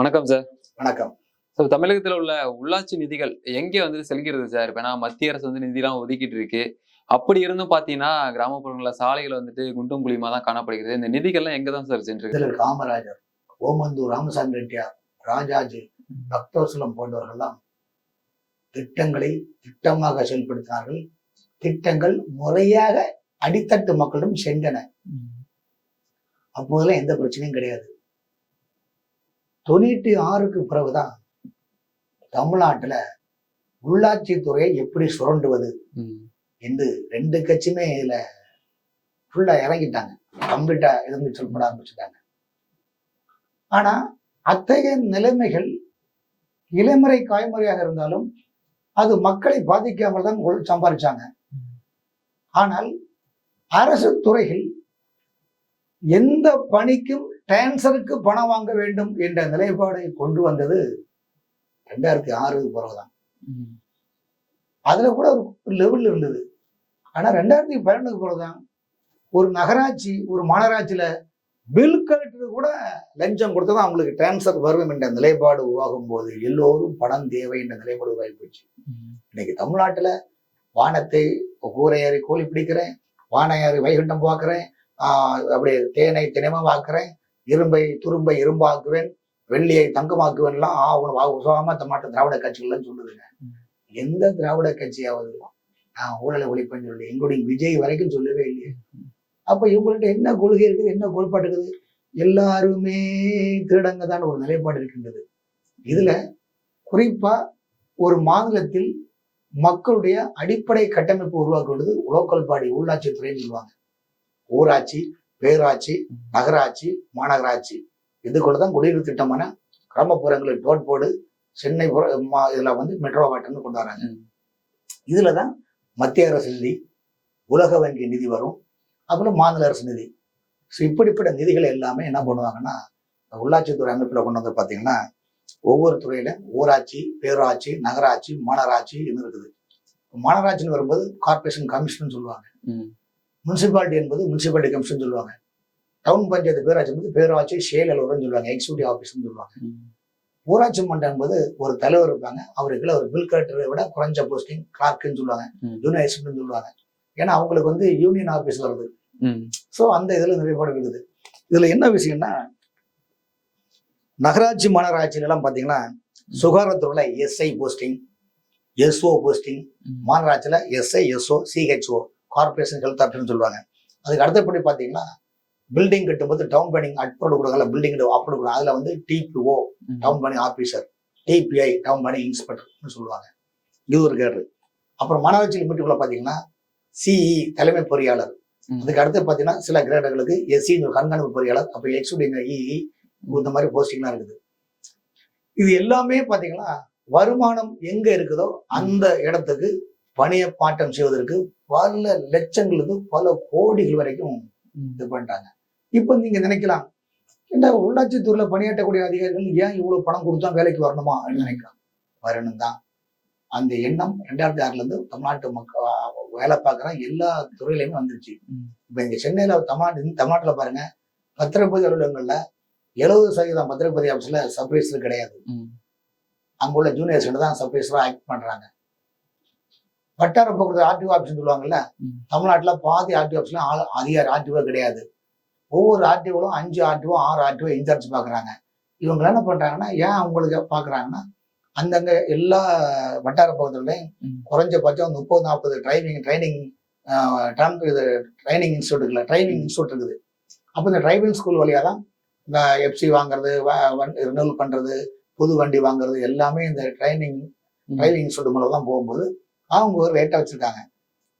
வணக்கம் சார் வணக்கம். சார் தமிழகத்துல உள்ள உள்ளாட்சி நிதிகள் எங்கே வந்து செல்கிறது சார் இப்ப நான் மத்திய அரசு வந்து நிதிலாம் ஒதுக்கிட்டு இருக்கு. அப்படி இருந்தும் பாத்தீங்கன்னா கிராமப்புறங்களில் சாலைகள் வந்துட்டு குண்டும் குழியுமா தான் காணப்படுகிறது. இந்த நிதிகள்லாம் எங்க தான் சார் சென்று காமராஜர் ஓமந்தூர் ராமசாமி ரெட்டியார் ராஜாஜி பக்தோசலம் போன்றவர்கள்லாம் திட்டங்களை திட்டமாக செயல்படுத்தினார்கள். திட்டங்கள் முறையாக அடித்தட்டு மக்களிடம் சென்றன. அப்போதெல்லாம் எந்த பிரச்சனையும் கிடையாது. தொண்ணூற்றி ஆறுக்கு பிறகுதான் தமிழ்நாட்டுல உள்ளாட்சி துறையை எப்படி சுரண்டுவது என்று ரெண்டு கட்சியுமே இதுல ஃபுல்லா இறங்கிட்டாங்க. கம்ப்ளீட்டா இருந்து சொல்லப்பட ஆரம்பிச்சுட்டாங்க ஆனா அத்தகைய நிலைமைகள் இளமுறை காய்முறையாக இருந்தாலும் அது மக்களை பாதிக்காமல் தான் சம்பாதிச்சாங்க ஆனால் அரசு துறைகள் எந்த பணிக்கும் டிரான்ஸ்ஃபருக்கு பணம் வாங்க வேண்டும் என்ற நிலைப்பாடை கொண்டு வந்தது ரெண்டாயிரத்தி ஆறு பிறகுதான். அதுல கூட ஒரு லெவல் இருந்தது. ஆனா ரெண்டாயிரத்தி பதினொன்றுக்கு பிறகுதான் ஒரு நகராட்சி ஒரு மாநகராட்சியில பில் கலெக்டர் கூட லஞ்சம் கொடுத்ததான் அவங்களுக்கு டிரான்ஸ்ஃபர் வரும் என்ற நிலைப்பாடு உருவாகும் போது எல்லோரும் பணம் தேவை என்ற நிலைப்பாடு உருவாகி போச்சு இன்னைக்கு தமிழ்நாட்டுல வானத்தை கூரை ஏறி கோழி பிடிக்கிறேன் வானை ஏறி வைகுண்டம் பார்க்கிறேன் அப்படியே தேனை தினமாக்குறேன் இரும்பை துரும்பை இரும்பாக்குவேன் வெள்ளியை தங்கமாக்குவேன்லாம் ஆகணும் உசவமா தமிழ்நாட்டு திராவிட கட்சிகள்லாம் சொல்லுதுங்க. எந்த திராவிட கட்சியாவது நான் ஊழலை ஒழிப்பேன்னு சொல்லி எங்களுடைய விஜய் வரைக்கும் சொல்லவே இல்லையே. அப்ப இவங்கள்ட்ட என்ன கொள்கை இருக்குது என்ன கோட்பாடு இருக்குது? எல்லாருமே திருடங்க தான் ஒரு நிலைப்பாடு இருக்கின்றது. இதுல குறிப்பா ஒரு மாநிலத்தில் மக்களுடைய அடிப்படை கட்டமைப்பு உருவாக்குவது லோக்கல் பாடி உள்ளாட்சி துறைன்னு சொல்லுவாங்க. ஊராட்சி பேராட்சி நகராட்சி மாநகராட்சி. இதுக்குள்ளதான் குடியிருப்பு திட்டமான கிராமப்புறங்களில் டோட் போர்டு சென்னை மா- இதுல வந்து மெட்ரோ வாட்டர்னு கொண்டு வராங்க. இதுல தான் மத்திய அரசு நிதி உலக வங்கி நிதி வரும் அப்புறம் மாநில அரசு நிதி. ஸோ இப்படிப்பட்ட நிதிகளை எல்லாமே என்ன பண்ணுவாங்கன்னா உள்ளாட்சித்துறை அமைப்பில் கொண்டு வந்து பார்த்தீங்கன்னா ஒவ்வொரு துறையில ஊராட்சி பேராட்சி நகராட்சி மாநகராட்சி இது இருக்குது. மாநகராட்சின்னு வரும்போது கார்ப்பரேஷன் கமிஷன் சொல்லுவாங்க. முனிசிபாலிட்டி என்பது முனிசிபாலிட்டி கமிஷன் சொல்லுவாங்க. டவுன் பஞ்சாயத்து பேராட்சி என்பது பேராட்சி செயல் அலுவலர்னு சொல்லுவாங்க. எக்ஸிக்யூட்டிவ் ஆஃபீஸ்னு சொல்லுவாங்க. ஊராட்சி மன்றம் என்பது ஒரு தலைவர் இருப்பாங்க. அவருக்குள்ள ஒரு பில் கலெக்டரை விட குறைஞ்ச போஸ்டிங் கிளார்க்குன்னு சொல்லுவாங்க. ஜூனியர் அசிஸ்டன்ட் சொல்லுவாங்க. ஏன்னா அவங்களுக்கு வந்து யூனியன் ஆஃபீஸ் வருது. ஸோ அந்த இதுல நிலைப்பாடு இருக்குது. இதுல என்ன விஷயம்னா நகராட்சி மாநகராட்சியில எல்லாம் பாத்தீங்கன்னா சுகாதாரத்துறையில SI posting SO posting மாநகராட்சியில SI SO CHO corporation health ஆஃபீஸ்னு சொல்லுவாங்க. அதுக்கு அடுத்தபடி பாத்தீங்கன்னா பில்டிங் கட்டும்போது டவுன் பிளானிங் அப்ரோடு கொடுக்கல பில்டிங் அப்ரோடு கொடுக்கும் அதுல வந்து TPO town planning officer TPI town planning இன்ஸ்பெக்டர்னு சொல்லுவாங்க. இது ஒரு கேடு. அப்புறம் மாநகராட்சி லிமிட்டுக்குள்ள பாத்தீங்கன்னா சிஇ தலைமை பொறியாளர். அதுக்கு அடுத்து பார்த்தீங்கன்னா சில கிரேடர்களுக்கு எஸ்சி கண்காணிப்பு பொறியாளர் அப்போ எக்ஸுடிங்க இஇ இந்த மாதிரி போஸ்டிங்லாம் இருக்குது. இது எல்லாமே பார்த்தீங்கன்னா வருமானம் எங்க இருக்குதோ அந்த இடத்துக்கு பணிய பாட்டம் செய்வதற்கு பல லட்சங்களுக்கு பல கோடிகள் வரைக்கும் இது பண்ணிட்டாங்க இப்போ நீங்க நினைக்கலாம் இந்த உள்ளாட்சித்துறையில பணியாற்றக்கூடிய அதிகாரிகள் ஏன் இவ்வளவு பணம் கொடுத்தா வேலைக்கு வரணுமா அப்படின்னு நினைக்கலாம். வரணும் தான் அந்த எண்ணம் ரெண்டாயிரத்தி ஆறுல இருந்து தமிழ்நாட்டு மக்கள் வேலை பார்க்குற எல்லா துறையிலையுமே வந்துருச்சு. இப்போ இங்க சென்னையில தமிழ்நாட்டு தமிழ்நாட்டுல பாருங்க பத்திரப்பதி அலுவலகங்கள்ல எழுபது சதவீதம் பத்திரப்பதி ஆஃபீஸ்ல சப்ரைசர் கிடையாது. அங்க உள்ள ஜூனியர்ஸ் தான் சப்ரைசரா ஆக்ட் பண்றாங்க. வட்டார போக்குவரத்து ஆர்டிஓ ஆஃபீஸ் சொல்லுவாங்கல்ல. தமிழ்நாட்டுல பாதி ஆர்டிஓ ஆஃபீஸ்ல ஆள் அதிகாரி ஆர்டிஓ கிடையாது. ஒவ்வொரு ஆர்டிஓலும் அஞ்சு ஆர்டிஓ ஆறு ஆர்டிஓ இன்சார்ஜ் பாக்குறாங்க. இவங்க என்ன பண்றாங்கன்னா ஏன் அவங்களுக்கு பாக்குறாங்கன்னா அந்தங்க எல்லா வட்டார போக்குவரத்துலையும் குறைஞ்சபட்சம் முப்பது நாற்பது டிரைவிங் ட்ரைனிங் இது ட்ரைனிங் இன்ஸ்டியூட் இருக்குல்ல ட்ரைனிங் இன்ஸ்டியூட் இருக்குது. அப்போ இந்த டிரைவிங் ஸ்கூல் வழியாக தான் இந்த எஃப்சி வாங்குறது ரினல் பண்ணுறது புது வண்டி வாங்குறது எல்லாமே இந்த ட்ரைனிங் டிரைவிங் இன்ஸ்டியூட் மூலம் தான் போகும்போது அவங்க ஒரு ரேட்டாக வச்சுருக்காங்க.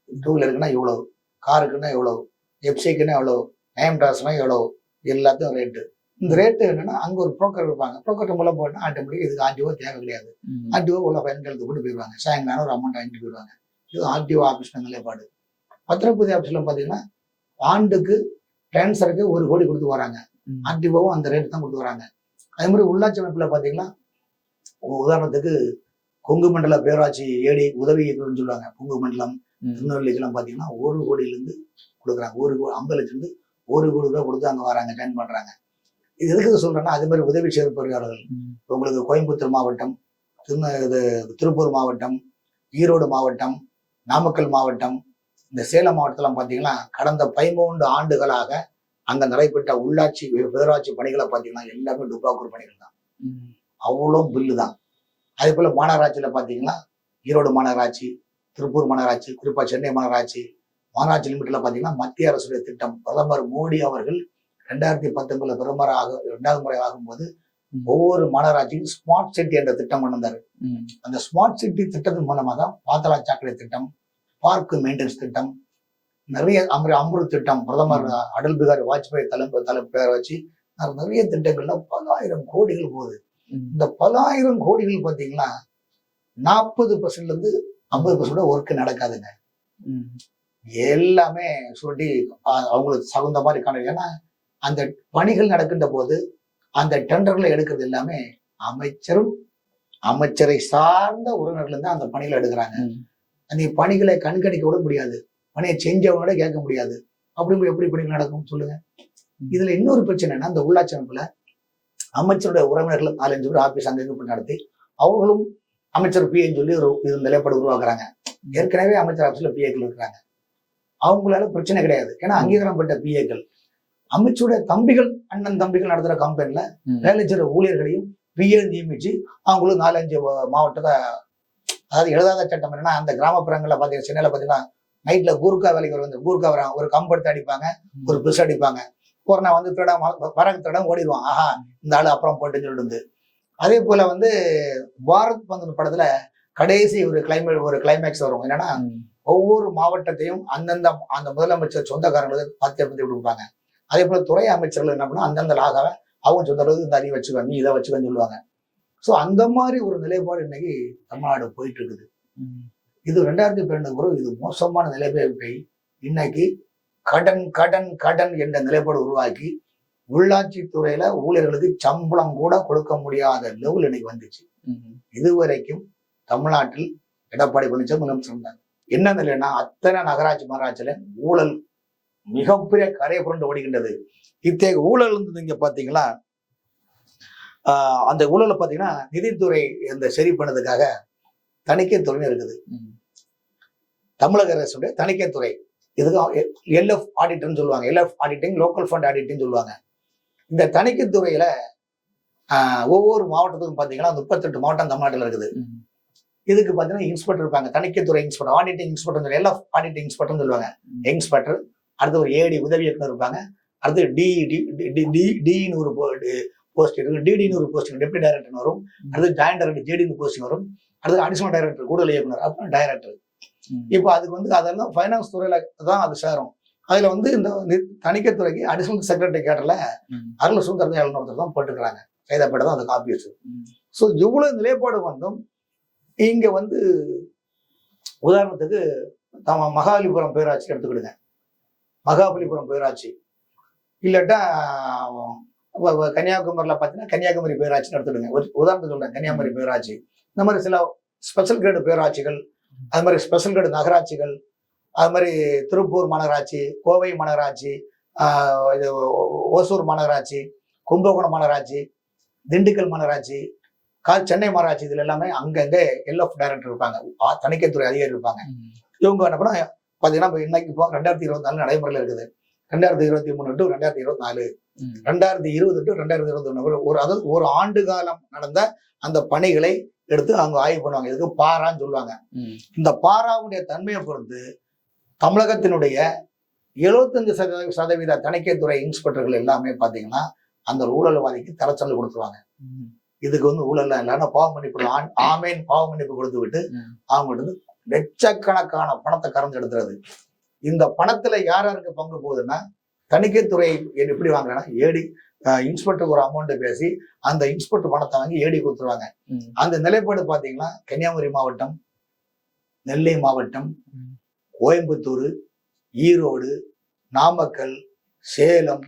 டூ வீலருக்குன்னா இவ்வளவு காருக்குன்னா இவ்வளவு எஃப்சிக்குன்னா எவ்வளவு? நேம் ட்ராஸ்னா எவ்வளவு? எல்லாத்தையும் ரேட்டு இந்த ரேட்டு என்னன்னா அங்கே ஒரு ப்ரோக்கர் இருப்பாங்க. ப்ரோக்கர் மூலம் போனால் ஆட்டோமேட்டிக் இதுக்கு ஆர்டிஓ தேவை கிடையாது. ஆர்டிஓ உள்ள கழுத்து போட்டு போயிடுவாங்க. சாயங்காலம் ஒரு அமௌண்ட் வாங்கிட்டு போயிடுவாங்க. இது ஆர்டிஓ ஆஃபீஸ் நிலைப்பாடு. பத்திரப்பதி ஆஃபீஸில் பார்த்தீங்கன்னா ஆண்டுக்கு டிரான்ஸ்ஃபருக்கு ஒரு கோடி கொடுத்து வராங்க. ஆர்டிஓவும் அந்த ரேட் தான் கொடுத்து வராங்க. அதே மாதிரி உள்ளாட்சி அமைப்பில் பார்த்தீங்கன்னா உதாரணத்துக்கு கொங்கு மண்டல பேராட்சி ஏடி உதவி இயக்குனர்னு சொல்லுவாங்க கொங்கு மண்டலம் திருநெல்வேலிக்கெல்லாம் பார்த்தீங்கன்னா ஒரு கோடியிலேருந்து கொடுக்குறாங்க. ஒரு கோ ஐம்பது லட்சம் இருந்து ஒரு கோடி ரூபாய் கொடுத்து அங்கே வராங்க ஜாயின் பண்ணுறாங்க இது எதுக்கு இது சொல்றேன்னா அதே மாதிரி உதவி ம். உங்களுக்கு கோயம்புத்தூர் மாவட்டம் திருந இது திருப்பூர் மாவட்டம் ஈரோடு மாவட்டம் நாமக்கல் மாவட்டம் இந்த சேலம் மாவட்டத்தில் பார்த்தீங்கன்னா கடந்த பதிமூன்று ஆண்டுகளாக அங்க நடைபெற்ற உள்ளாட்சி பேராட்சி பணிகளை பார்த்தீங்கன்னா எல்லாமே டுபாக்கூர் பணிகள் தான். அவ்வளோ பில்லு தான். அதே போல மாநகராட்சியில் பார்த்தீங்கன்னா ஈரோடு மாநகராட்சி திருப்பூர் மாநகராட்சி குறிப்பாக சென்னை மாநகராட்சி மாநகராட்சி லிமிட்டில் பார்த்தீங்கன்னா மத்திய அரசுடைய திட்டம் பிரதமர் மோடி அவர்கள் ரெண்டாயிரத்தி பத்தொன்பதுல பிரதமராக இரண்டாவது முறை ஆகும்போது. ஒவ்வொரு மாநகராட்சியும் ஸ்மார்ட் சிட்டி என்ற திட்டம் கொண்டு வந்தார். அந்த ஸ்மார்ட் சிட்டி திட்டத்தின் மூலமாக தான் பாத்தலா சாக்கடை திட்டம் பார்க் மெயின்டெனன்ஸ் திட்டம் நிறைய அமரு அம்ருத் திட்டம் பிரதமர் அடல் பிகாரி வாஜ்பாய் தலைப்பு தலை பேரை வச்சு நிறைய திட்டங்கள்ல பலாயிரம் கோடிகள் போகுது இந்த பலாயிரம் கோடிகள் பார்த்தீங்கன்னா நாற்பது பர்சன்ட்ல இருந்து ஐம்பது பர்சன்ட் ஒர்க் நடக்காதுங்க. எல்லாமே அஹ், அவங்களுக்கு தகுந்த மாதிரி காண ஏன்னா அந்த பணிகள் நடக்கின்ற போது அந்த டெண்டர்ல எடுக்கிறது எல்லாமே அமைச்சரும் அமைச்சரை சார்ந்த உறவினர்கள் தான் அந்த பணிகளை எடுக்கிறாங்க. அந்த பணிகளை கண்காணிக்க விட முடியாது பணியை செஞ்சவங்களோட கேட்க முடியாது அப்படி எப்படி பணிகள் நடக்கும் சொல்லுங்க. இதுல இன்னொரு பிரச்சனை என்ன அந்த உள்ளாட்சி அமைப்புல அமைச்சருடைய உறவினர்கள் நாலஞ்சு பேர் ஆபீஸ் அங்க நடத்தி அவர்களும் அமைச்சர் பிஏன்னு சொல்லி ஒரு இது நிலைப்பாடு உருவாக்குறாங்க. ஏற்கனவே அமைச்சர் ஆபீஸ்ல பிஏக்கள் இருக்கிறாங்க. அவங்களால பிரச்சனை கிடையாது. ஏன்னா அங்கீகாரம் பெற்ற பிஏக்கள் அமைச்சருடைய தம்பிகள் அண்ணன் தம்பிகள் நடத்துற கம்பெனில. வேலை செய்யற ஊழியர்களையும் பிஏ நியமிச்சு அவங்களும் நாலஞ்சு மாவட்டத்தை அதாவது எழுதாத சட்டம் என்னன்னா அந்த கிராமப்புறங்கள்ல பாத்தீங்கன்னா சென்னையில பாத்தீங்கன்னா நைட்ல கூர்க்கா வேலைக்கு வருவாங்க. கூர்க்கா வராங்க. ஒரு கம்பெடுத்து அடிப்பாங்க. ஒரு பிஸ் அடிப்பாங்க. கொரோனா வந்து திருட வரகு திருடம் ஓடிடுவான். ஆஹா இந்த ஆளு அப்புறம் போட்டுன்னு சொல்லிட்டு அதே போல வந்து பாரத் பந்தன் படத்துல கடைசி ஒரு கிளைமேட் ஒரு கிளைமேக்ஸ் வரும். என்னன்னா. ஒவ்வொரு மாவட்டத்தையும் அந்தந்த அந்த முதலமைச்சர் சொந்தக்காரங்களுக்கு பத்தி பத்தி கொடுப்பாங்க. அதே போல துறை அமைச்சர்கள் என்ன பண்ணா அந்தந்த லாகாவை அவங்க சொந்தங்களுக்கு இந்த அறிவு வச்சுக்க நீ இதை வச்சுக்கன்னு சொல்லுவாங்க. ஸோ அந்த மாதிரி ஒரு நிலைப்பாடு இன்னைக்கு தமிழ்நாடு போயிட்டு இருக்குது. இது ரெண்டாயிரத்தி பன்னெண்டு பிறகு இது மோசமான நிலைப்பை இன்னைக்கு கடன் கடன் கடன் என்ற நிலைப்பாடு உருவாக்கி உள்ளாட்சி துறையில ஊழியர்களுக்கு சம்பளம் கூட கொடுக்க முடியாத லெவல் இன்னைக்கு வந்துச்சு. இதுவரைக்கும் தமிழ்நாட்டில் எடப்பாடி பழனிசாமி முதலமைச்சர் இருந்தாங்க என்ன நிலைன்னா அத்தனை நகராட்சி மாநகராட்சியில ஊழல் மிகப்பெரிய கரை புரண்டு ஓடுகின்றது. இத்தகைய ஊழல் இருந்தது இங்க பாத்தீங்களா அந்த ஊழலை பாத்தீங்கன்னா நிதித்துறை இந்த சரி பண்ணதுக்காக தணிக்கை துறைன்னு இருக்குது. தமிழக அரசுடைய தணிக்கை துறை. இதுக்கு எல்எஃப் ஆடிட்னு சொல்லுவாங்க. LF auditing local fund auditing சொல்லுவாங்க. இந்த தணிக்கை துறையில ஆஹ் ஒவ்வொரு மாவட்டத்துக்கும் பாத்தீங்கன்னா முப்பத்தெட்டு மாவட்டம் தமிழ்நாட்டில் இருக்குது. இதுக்கு பார்த்தீங்கன்னா இன்ஸ்பெக்டர் இருப்பாங்க. தணிக்கைத்துறை இன்ஸ்பெக்டர் ஆடிட்டிங் இன்ஸ்பெக்டர் எல்லாம் ஆடிட்டிங் இன்ஸ்பெக்டர்னு சொல்லுவாங்க. இன்ஸ்பெக்டர் அடுத்து ஒரு ஏடி உதவி இயக்குனர் இருப்பாங்க. அடுத்து டி டி டி டி டின்னு ஒரு போஸ்ட் இருக்கு. டிடின்னு ஒரு போஸ்டிங் டெப்டி டைரக்டர் வரும். அடுத்து ஜாயின்ட் டைரக்டர் ஜேடின்னு போஸ்டிங் வரும். அடுத்து அடிஷனல் டைரக்டர் கூடுதல் இயக்குனர் அப்புறம் டைரக்டர். இப்போ அதுக்கு வந்து அதெல்லாம் ஃபைனான்ஸ் துறையில தான் அது சேரும். அதுல வந்து இந்த தணிக்கைத்துறைக்கு அடிஷனல் செக்ரட்டரி கேட்டர்ல ம். அருள் சுந்தரம் எழுநூறு தான் போட்டுக்கிறாங்க. சைதாப்பேட்டை தான் அதுக்கு ஆபீஸ் ம். ஸோ இவ்வளவு நிலைப்பாடு வந்தும் இங்க வந்து உதாரணத்துக்கு நம்ம மகாபலிபுரம் பேராட்சி எடுத்துக்கிடுங்க. மகாபலிபுரம் பேராட்சி. இல்லாட்டா கன்னியாகுமரியில பார்த்தீங்கன்னா கன்னியாகுமரி பேராட்சின்னு எடுத்துடுங்க ஒரு உதாரணத்துக்கு சொல்றேன் கன்னியாகுமரி பேராட்சி. இந்த மாதிரி சில ஸ்பெஷல் கிரேடு பேராட்சிகள் அது மாதிரி ஸ்பெஷல் கிரேடு நகராட்சிகள் அது மாதிரி திருப்பூர் மாநகராட்சி கோவை மாநகராட்சி இது ஓசூர் மாநகராட்சி கும்பகோணம் மாநகராட்சி திண்டுக்கல் மாநகராட்சி கா சென்னை மாநகராட்சி இதுல எல்லாமே அங்கங்கே எல்எஃப் டைரக்டர் இருப்பாங்க. தணிக்கைத்துறை அதிகாரி இருப்பாங்க. இவங்க என்ன பண்ணா பாத்தீங்கன்னா இப்ப இன்னைக்கு இப்போ ரெண்டாயிரத்தி இருபத்தி நாலு நடைமுறையில் இருக்குது. ரெண்டாயிரத்தி இருபத்தி மூணு டு ரெண்டாயிரத்தி இருபத்தி நாலு. ரெண்டாயிரத்தி இருபது டு ரெண்டாயிரத்தி இருபத்தி ஒண்ணு. ஒரு அதாவது ஒரு ஆண்டு காலம் நடந்த அந்த பணிகளை எடுத்து அவங்க ஆய்வு பண்ணுவாங்க இதுக்கு பாரான்னு சொல்லுவாங்க. இந்த பாராவுடைய தன்மையை பொறுத்து தமிழகத்தினுடைய எழுபத்தஞ்சு சதவீத சதவீத தணிக்கைத்துறை இன்ஸ்பெக்டர்கள் எல்லாமே பாத்தீங்கன்னா அந்த ஊழல்வாதிக்கு தரச்சல் கொடுத்துருவாங்க. இதுக்கு வந்து ஊழல் இல்லைன்னா பாவ மன்னிப்பு ஆமேன் பாவ மன்னிப்பு கொடுத்து விட்டு. அவங்கள்ட்ட லட்சக்கணக்கான பணத்தை கறந்து எடுத்துறது இந்த பணத்துல யார் யாருக்கு பங்கு போகுதுன்னா தணிக்கைத்துறை எப்படி வாங்குறாங்கன்னா ஏடி இன்ஸ்பெக்டர் ஒரு அமௌண்ட் பேசி அந்த இன்ஸ்பெக்டர் பணத்தை வாங்கி ஏடி கொடுத்துருவாங்க. அந்த நிலைப்பாடு பாத்தீங்கன்னா கன்னியாகுமரி மாவட்டம் நெல்லை மாவட்டம். கோயம்புத்தூர் ஈரோடு நாமக்கல் சேலம்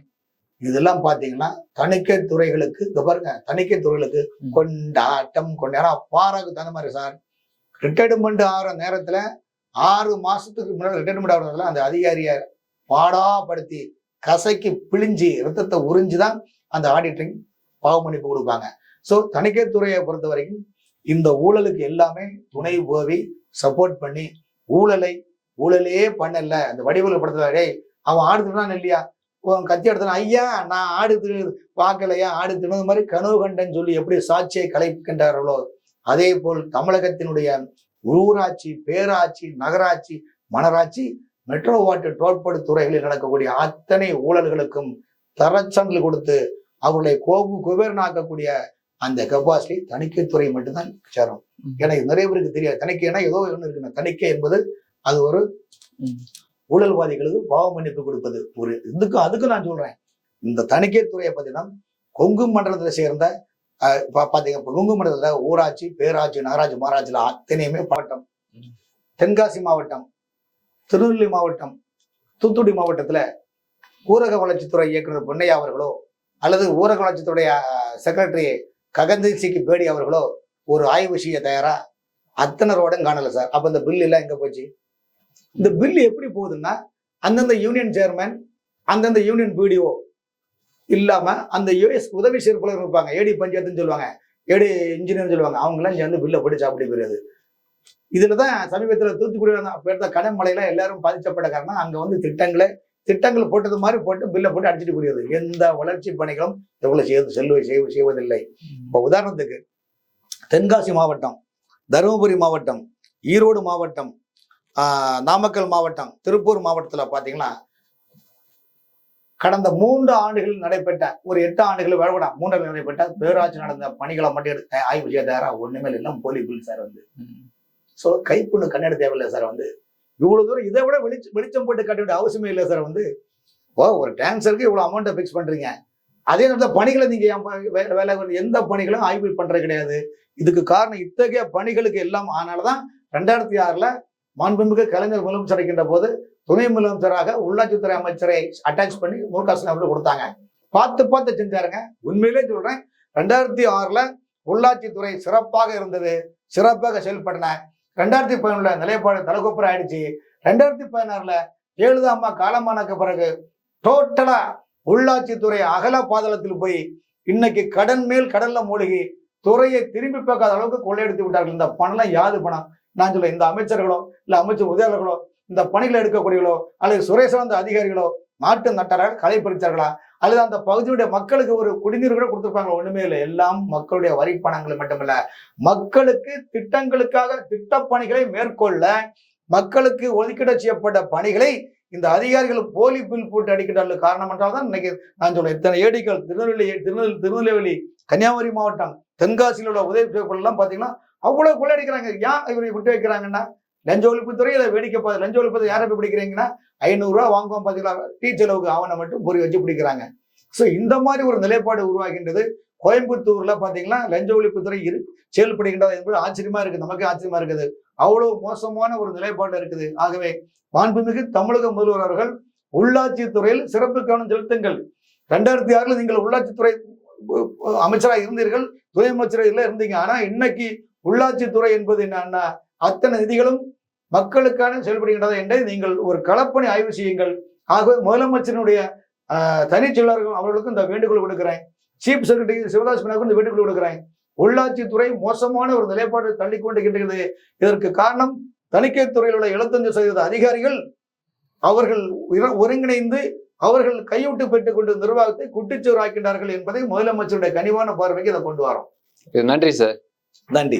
இதெல்லாம் பாத்தீங்கன்னா தணிக்கை துறைகளுக்கு இங்க பாருங்க தணிக்கை துறைகளுக்கு. கொண்டாட்டம் கொண்டாடம் பாராக்கு தகுந்த மாதிரி சார் ரிட்டையர்மெண்ட் ஆகிற நேரத்துல ஆறு மாசத்துக்கு முன்னாடி ரிட்டையர்மெண்ட் ஆகிறதுல அந்த அதிகாரியை பாடாப்படுத்தி கசைக்கு பிழிஞ்சு ரத்தத்தை உறிஞ்சு தான் அந்த ஆடிட்டரிங் பாவமன்னிப்பு கொடுப்பாங்க. ஸோ தணிக்கை துறையை பொறுத்த வரைக்கும் இந்த ஊழலுக்கு எல்லாமே துணை போவி சப்போர்ட் பண்ணி ஊழலை ஊழலே பண்ணல. அந்த வடிவில் படத்துல அவன் ஆடு திருடான் இல்லையா? உன் கத்தி எடுத்தான் ஐயா நான் ஆடு திரு பார்க்கலையா? ஆடு திருடுறது மாதிரி கனவு கண்டன் சொல்லி எப்படி சாட்சியை கலைக்கின்றார்களோ அதே போல் தமிழகத்தினுடைய ஊராட்சி பேராட்சி நகராட்சி மனராட்சி மெட்ரோ வாட்டர் டோட்படு துறைகளில் நடக்கக்கூடிய அத்தனை ஊழல்களுக்கும் தரச்சங்கள் கொடுத்து அவர்களை கோபு குபேரனாக்கக்கூடிய அந்த கெப்பாசிட்டி தணிக்கைத்துறை மட்டும்தான் சேரும். ஏன்னா நிறைய பேருக்கு தெரியாது தணிக்கைனா ஏதோ ஒன்று இருக்குங்க தணிக்கை என்பது அது ஒரு. ஊழல்வாதிகளுக்கு பாவ மன்னிப்பு கொடுப்பது ஒரு இதுக்கு அதுக்கு நான் சொல்றேன் இந்த தணிக்கை துறையை பார்த்தீங்கன்னா கொங்கு மண்டலத்துல சேர்ந்த அஹ், பா- பாத்தீங்க இப்ப கொங்கு மண்டலத்துல ஊராட்சி பேராட்சி நகராட்சி மாராட்சியில அத்தனையுமே மாவட்டம் ம். தென்காசி மாவட்டம் திருநெல்வேலி மாவட்டம் தூத்துக்குடி மாவட்டத்துல ஊரக வளர்ச்சித்துறை இயக்குனர் பொன்னையா அவர்களோ அல்லது ஊரக வளர்ச்சித்துறை செக்ரட்டரி ககன்தீப் சிங் பேடி அவர்களோ ஒரு ஆய்வு செய்ய தயாரா? அத்தனை ரோடும் காணலை சார். அப்போ இந்த பில் எல்லாம் எங்க போச்சு? இந்த பில் எப்படி போகுதுன்னா அந்தந்த யூனியன் சேர்மன் அந்தந்த யூனியன் பிடிஓ இல்லாம அந்த யூஎஸ் உதவி செயற்குழு இருப்பாங்க. ஏடி பஞ்சாயத்துன்னு சொல்லுவாங்க. ஏடி இன்ஜினியர்னு சொல்லுவாங்க. அவங்களாம் சேர்ந்து பில்லை போட்டு சாப்பிட்டு போயிருது இதுல தான் சமீபத்தில் தூத்துக்குடி அப்ப எடுத்த எல்லாரும் பாதிக்கப்பட்ட காரணம் அங்க வந்து திட்டங்களை திட்டங்கள் போட்டது மாதிரி போட்டு பில்லை போட்டு அடிச்சிட்டு கூடியது எந்த வளர்ச்சி பணிகளும் எவ்வளோ செய்வது செல்வ செய்வ செய்வதில்லை. இப்போ உதாரணத்துக்கு தென்காசி மாவட்டம் தருமபுரி மாவட்டம் ஈரோடு மாவட்டம் ஆஹ், நாமக்கல் மாவட்டம் திருப்பூர் மாவட்டத்தில் பார்த்தீங்கன்னா கடந்த மூன்று ஆண்டுகளில் நடைபெற்ற ஒரு எட்டு ஆண்டுகள் வேலைப்பட மூன்று நடைபெற்ற பேராட்சி நடந்த பணிகளை மட்டும் ஆய்வு செய்ய தயாரா? ஒண்ணுமே எல்லாம் போலி பில் சார் வந்து. ஸோ கைப்புண்ணு கண்ணாடி தேவையில்லை சார் வந்து. இவ்வளவு தூரம் இதை விட வெளிச்ச வெளிச்சம் போட்டு கட்ட வேண்டிய அவசியமே இல்லை சார் வந்து. ஓ ஒரு டான்ஸருக்கு இவ்வளவு அமௌண்ட்டை ஃபிக்ஸ் பண்றீங்க. அதே நேரத்தில் பணிகளை நீங்க ஏன் வேலை வேலை எந்த பணிகளும் ஆய்வு பண்றது கிடையாது. இதுக்கு காரணம் இத்தகைய பணிகளுக்கு எல்லாம் ஆனால்தான் ரெண்டாயிரத்தி ஆறுல மாண்புமிகு கலைஞர் முதலமைச்சர் இருக்கின்ற போது துணை முதலமைச்சராக உள்ளாட்சித்துறை அமைச்சரை அட்டாச் பண்ணி மு க ஸ்டாலின் அவர்கள் கொடுத்தாங்க. பார்த்து பார்த்து செஞ்சாருங்க. உண்மையிலே சொல்றேன் ரெண்டாயிரத்தி ஆறுல உள்ளாட்சித்துறை சிறப்பாக இருந்தது சிறப்பாக செயல்படின ரெண்டாயிரத்தி பதினொன்றுல நிலைப்பாடு தலைகொப்பரம் ஆயிடுச்சு. ரெண்டாயிரத்தி பதினாறுல ஜெயலலிதா அம்மா காலமானக்கு பிறகு டோட்டலா உள்ளாட்சித்துறை அகல பாதளத்தில் போய் இன்னைக்கு கடன் மேல் கடல்ல மூழ்கி துறையை திரும்பி பார்க்காத அளவுக்கு கொள்ளையடித்து விட்டார்கள். இந்த பணம்லாம் யாது பணம்? நான் சொல்ல இந்த அமைச்சர்களோ இல்ல அமைச்சர் உதவியாளர்களோ இந்த பணிகளை எடுக்கக்கூடியவர்களோ அல்லது சுரை சார்ந்த அதிகாரிகளோ நாட்டு நட்டராக களை பறித்தார்களா அல்லது அந்த பகுதியுடைய மக்களுக்கு ஒரு குடிநீர் கூட கொடுத்துருப்பாங்க ஒண்ணுமே இல்லை. எல்லாம் மக்களுடைய வரி பணங்கள் மட்டுமல்ல. மக்களுக்கு திட்டங்களுக்காக திட்டப்பணிகளை மேற்கொள்ள மக்களுக்கு ஒதுக்கீடு செய்யப்பட்ட பணிகளை இந்த அதிகாரிகள் போலி பில் போட்டு அடிக்கிறார்கள் காரணம் என்றால் தான் இன்னைக்கு நான் சொல்றேன் இத்தனை ஏடிகள் திருநெல்வேலி திருநெல் திருநெல்வேலி கன்னியாகுமரி மாவட்டம் தென்காசியில் உள்ள உதவி எல்லாம் பாத்தீங்கன்னா அவ்வளவு கொள்ளையடிக்கிறாங்க ஏன் இவரை விட்டு வைக்கிறாங்கன்னா? லஞ்ச ஒழிப்புத்துறை அதை வேடிக்கை பார்த்து லஞ்ச ஒழிப்பதை யாரை போய் பிடிக்கிறீங்கன்னா ஐநூறுரூவா வாங்குவோம் பார்த்தீங்களா டீ செலவுக்கு அவனை மட்டும் பொறி வச்சு பிடிக்கிறாங்க. ஸோ இந்த மாதிரி ஒரு நிலைப்பாடு உருவாகின்றது கோயம்புத்தூர்ல பாத்தீங்கன்னா லஞ்ச ஒழிப்புத்துறை இரு செயல்படுகின்றது என்பது ஆச்சரியமா இருக்குது. நமக்கு ஆச்சரியமா இருக்குது. அவ்வளவு மோசமான ஒரு நிலைப்பாடு இருக்குது. ஆகவே மாண்புமிகு தமிழக முதல்வர் அவர்கள் உள்ளாட்சி துறையில் சிறப்பு கவனம் செலுத்துங்கள். ரெண்டாயிரத்தி ஆறுல நீங்கள் உள்ளாட்சித்துறை அமைச்சராக இருந்தீர்கள். துணை அமைச்சராக இருந்தீங்க. ஆனா இன்னைக்கு உள்ளாட்சித்துறை என்பது என்னன்னா அத்தனை நிதிகளும் மக்களுக்கான செயல்படுகின்றதா என்று நீங்கள் ஒரு களப்பணி ஆய்வு செய்யுங்கள். ஆகவே முதலமைச்சரினுடைய தனிச் செயலாளர்கள் அவர்களுக்கும் இந்த வேண்டுகோள் கொடுக்கிறேன். சீஃப் செக்ரட்டரி சிவதாஸ் மீனாவுக்கும் இந்த வேண்டுகோள் கொடுக்கிறேன். உள்ளாட்சித்துறை மோசமான ஒரு நிலைப்பாடு தள்ளி கொண்டிருக்கின்றது இதற்கு காரணம் தணிக்கை துறையில் உள்ள எழுபத்தஞ்சு சதவீத அதிகாரிகள் அவர்கள் ஒருங்கிணைந்து அவர்கள் கையூட்டு பெற்றுக் கொண்டு நிர்வாகத்தை குட்டிச்சோறு ஆக்கின்றார்கள் என்பதை முதலமைச்சருடைய கனிவான பார்வைக்கு இதை கொண்டு வரோம். நன்றி சார். நன்றி.